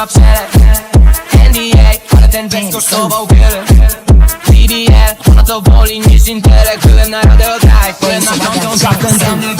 kurwa przelew. NDA, ale ten tekst kosztował wiele. BDL, ona to woli niż intelekt Byłem na radio drive, byłem na kontą Żaden za mnie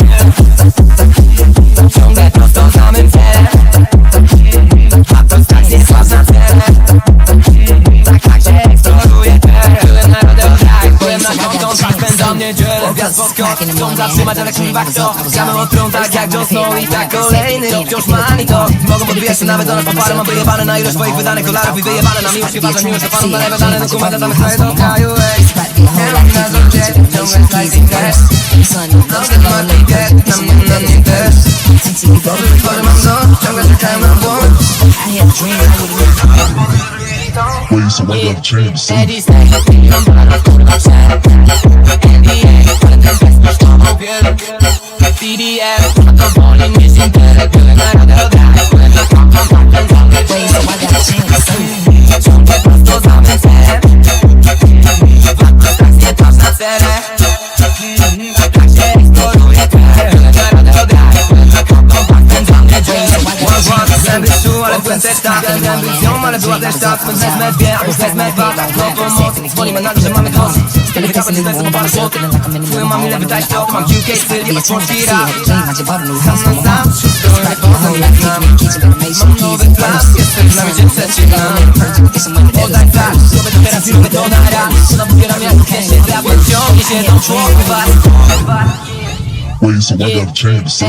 gwiazd skok Ciągla trzyma daleki wakto Kamy odtrątak jak Jon Snow I tak kolejny rok wciąż mani to Mogą podbijać się nawet do nas po parę Mam wyjebane na ilość swoich wydanych dolarów I wyjebane na miłość Uważam miłość, że panu nalewa dane dokumenty Zamych sobie do kraju, ej Nie mam na zobaczenie Ciągle sliding cash Nowy money get Nam na też Dobry Wait, so I got a chance to Steady stack, milion dolarów kurwa przed NBA, ale ten tekst kosztował wiele BDF, a to woli niż intelekt Byłem na radio drive, byłem na kontą Zapędzony Ciągle prosto za mym celem Atrakcje patrz na cele Tak też tak Miałem być z nią, ale była też tak Skąd wezmę dwie, albo wezmę dwa No pomoc, dzwonimy na to, że mamy dosyć Wtedy wykawać się to po Twoją mam ile wydać to, to mam QK styl, nie ma członki rap Sam sam, wszystko jak znam Mam nowy plan, jestem z nami dzień przeciwna Oddaj tak, sobie to teraz i robię to na raz Ona popieram jak się drapie, ciągnie się do członku was Wait, so I got a chance to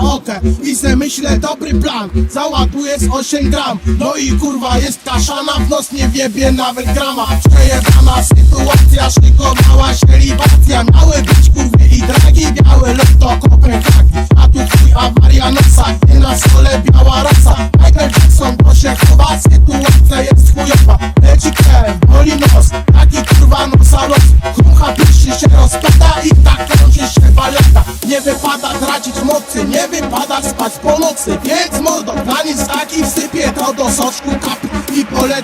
karaoke I se myślę dobry plan, załaduję z 8 gram No i kurwa jest kaszana, w nos nie wiebie nawet grama. Przejebana sytuacja, szykowała się libacja. Miały być kurwy i dragi, białe lotto Kopenhagi A tu twój awaria nosa, nie na stole biała rasa. Michael Jackson to się chowa, sytuacja jest chujowa. Leci krew, boli nos,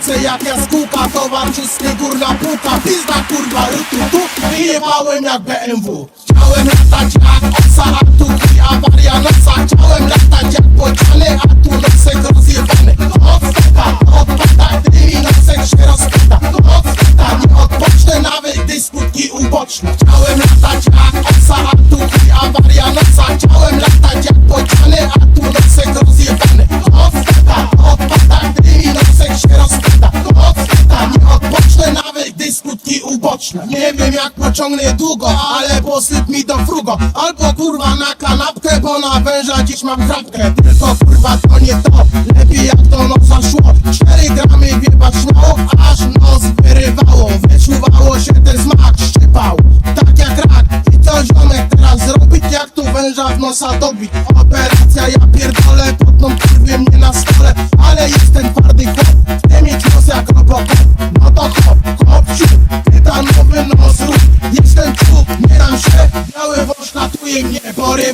ręce jak jaskółka Towar czysty, górna puka Pizda kurwa, rutu tu I jebałem jak BMW Chciałem latać jak osa, a tu i awaria nosa Chciałem latać jak bociany, a tu nosek rozjebany. Odpada, odpada, gdy mi nosek się rozpada Odpada, nie odpocznę nawet, gdy skutki uboczne. Chciałem latać jak osa, a tu i awaria nosa długo Ale posyp mi do frugo. Albo kurwa na kanapkę, bo na węża dziś mam kratkę Tylko kurwa to nie to. Lepiej jak to nosa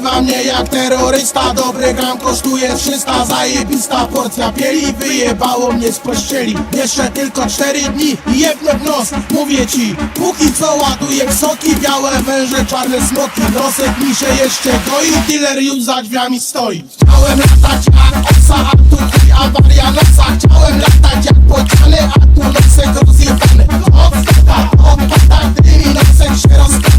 Porywa mnie jak terrorysta. Dobry gram kosztuje 300 Zajebista porcja bieli Wyjebało mnie z pościeli. Jeszcze tylko 4 dni i jebnę w nos. Mówię ci, póki co ładuję w soki. Białe węże, czarne smoki. Nosek mi się jeszcze goi. Dealer już za drzwiami stoi. Chciałem latać jak osa, a tu awaria nosa. Chciałem latać jak pociany, a tu nosek rozjebany. Odstata, odpada, gdy mi nosek się rozpada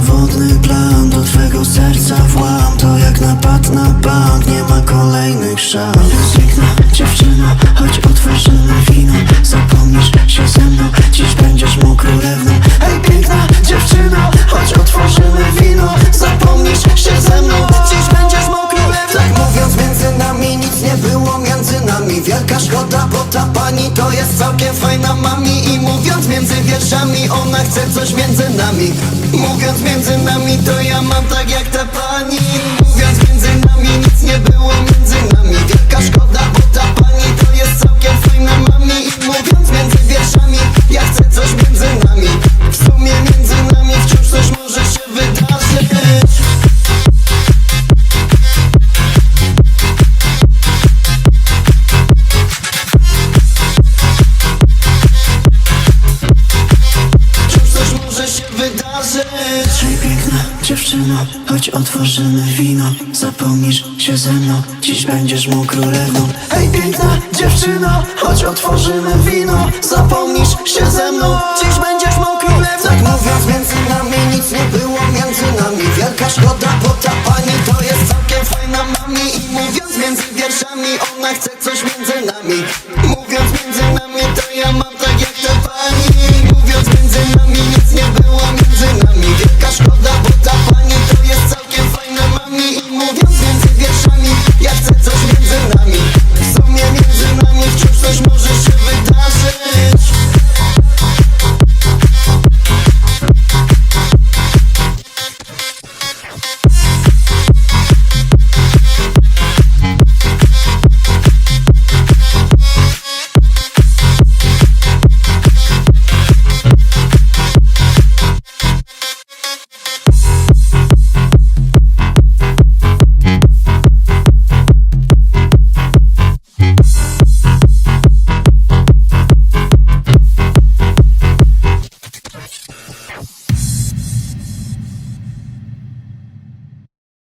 Mój niezawodny plan, do twego serca włam. To jak napad na bank, nie ma kolejnych szans. Piękna dziewczyno, choć otworzymy wino. Zapomnisz się ze mną, dziś będziesz mą królewną Hej piękna dziewczyno, choć otworzymy wino. Zapomnisz się ze mną, dziś będziesz mą królewną Tak mówiąc między nami nic nie było między nami Wielka szkoda, bo ta pani to jest całkiem fajna mami między wierszami ona chce coś między nami. Mówiąc między nami to ja mam tak jak ta pani. Mówiąc między nami nic nie było wydarzyć piękna dziewczyno, choć otworzymy wino. Zapomnisz się ze mną, dziś będziesz mą królewną. Hej piękna dziewczyno, choć otworzymy wino. Zapomnisz się ze mną, dziś będziesz mą królewną. Tak mówiąc między nami nic nie było między nami Wielka szkoda, bo ta pani to jest